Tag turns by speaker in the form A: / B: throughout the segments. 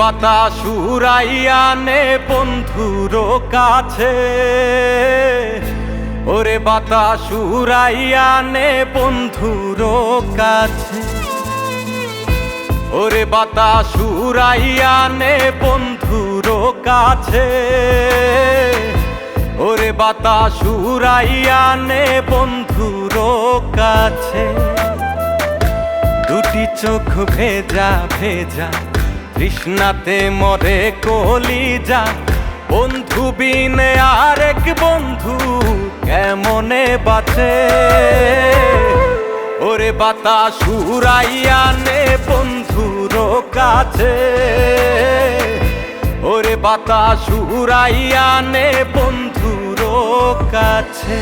A: বাতাস উড়াইয়া নে বন্ধুর কাছে। ওরে বাতাস উড়াইয়া নে বন্ধুর কাছে। ওরে বাতাস উড়াইয়া নে বন্ধুর কাছে। ওরে বাতাস উড়াইয়া নে বন্ধুর কাছে। দুটি চোখ ভেজা ভেজা তৃষ্ণাতে মরে কলিজা। বন্ধু বিনে আরেক বন্ধু কেমনে বাঁচে? ওরে বাতাস উড়াইয়া নে বন্ধুর কাছে। ওরে বাতাস উড়াইয়া নে বন্ধুর কাছে।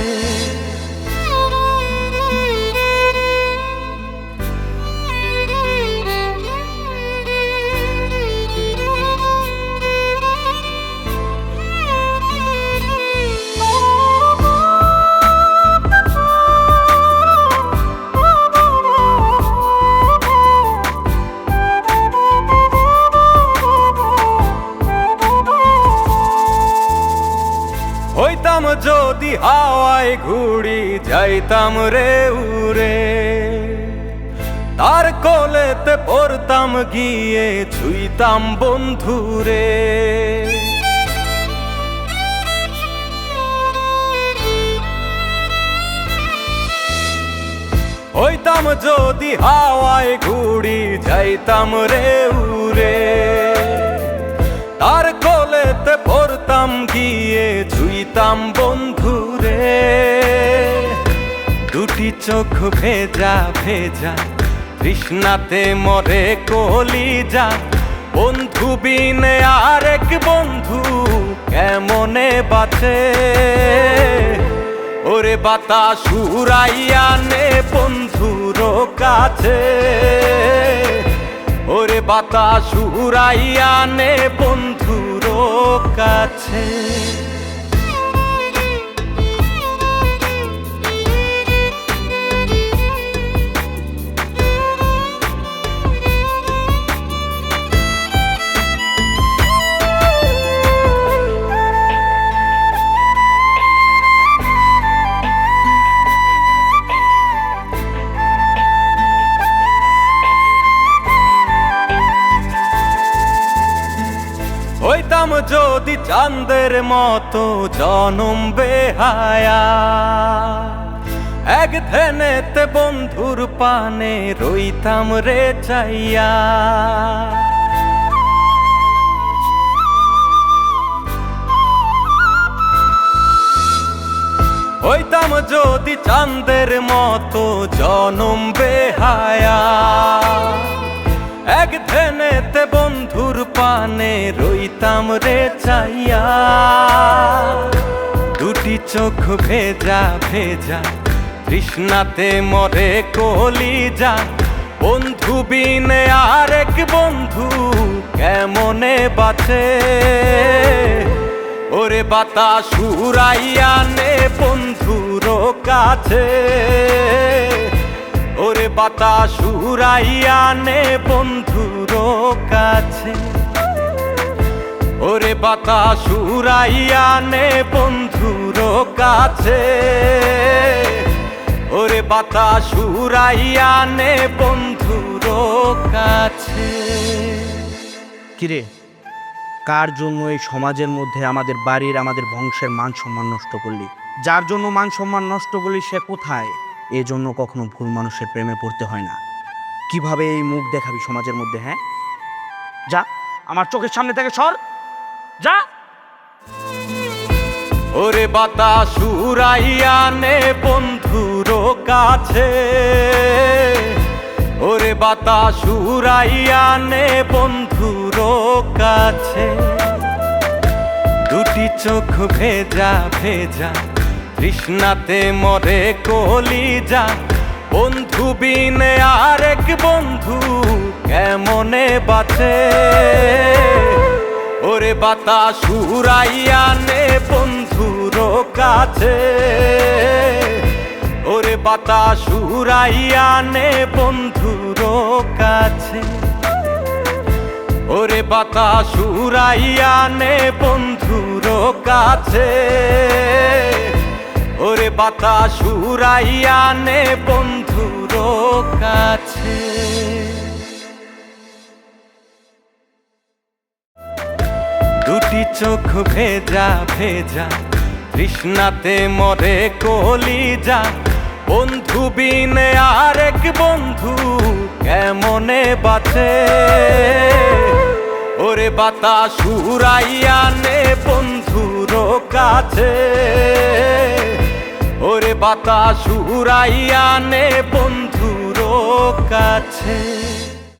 A: যদি হাওয়ায় ঘুড়ি যাইতাম রে উড়ে, তার কোলেতে পড়তাম গিয়ে ছুইতাম বন্ধুরে। হইতাম যদি হাওয়ায় ঘুড়ি যাইতাম রে উড়ে, তার কোলেতে পড়তাম গিয়ে ছুইতাম বন্ধুরে। দুটি চোখ ভেজা ভেজা, তৃষ্ণাতে মরে কলি যা বন্ধু বিনে আরেক বন্ধু কেমনে বাঁচে? ওরে বাতাস উড়াইয়া নে বন্ধুর কাছে। ওরে বাতাস উড়াইয়া নে বন্ধুর কাছে। হইতাম যদি চাঁদের মতো জনম বেহায়া। এক ধ্যানেতে বন্ধুর পানে রইতাম রে চাইয়া। হইতাম যদি চাঁদের মতো জনম বেহায়া। এক ধ্যানেতে বন্ধুর পানে রইতাম রে চাইয়া। দুটি চোখ ভেজা ভেজা, তৃষ্ণাতে মরে কলি যা বন্ধু বিনে আরেক বন্ধু কেমনে বাঁচে? ওরে বাতাস উড়াইয়া নে বন্ধুর কাছে। ওরে বাতাস উড়াইয়া নে বন্ধুর কাছে। ওরে বাতাস উড়াইয়া নে বন্ধুর কাছে। ওরে বাতাস উড়াইয়া নে বন্ধুর কাছে।
B: কিরে, কার জন্য এই সমাজের মধ্যে আমাদের বাড়ির, আমাদের বংশের মান সম্মান নষ্ট করলি? যার জন্য মান সম্মান নষ্ট করলি সে কোথায়? এ জন্য কখনো ভুল মানুষের প্রেমে পড়তে হয় না। কীভাবে এই মুখ দেখাবি সমাজের মধ্যে হ্যাঁ? যা, আমার চোখের সামনে থেকে সর। যা।
A: ওরে বাতাস উড়াইয়া নে বন্ধুর কাছে। ওরে বাতাস উড়াইয়া নে বন্ধুর কাছে। দুটি চোখ ভেজা ভেজা, তৃষ্ণাতে মরে কলিজা। বন্ধু বিনে আরেক বন্ধু কেমনে বাঁচে? ওরে বাতাস উড়াইয়া নে বন্ধুর কাছে। ওরে বাতাস উড়াইয়া নে বন্ধুর কাছে। ওরে বাতাস উড়াইয়া নে বন্ধুর কাছে। ওরে বাতাস উড়াইয়া নে বন্ধুর কাছে। দুটি চোখ ভেজা ভেজা। তৃষ্ণাতে মরে কলিজা। বন্ধু বিনে আরেক বন্ধু কেমনে বাঁচে? ওরে বাতাস উড়াইয়া নে বন্ধুর কাছে। ওরে বাতাস উড়াইয়া নে বন্ধুর কাছে।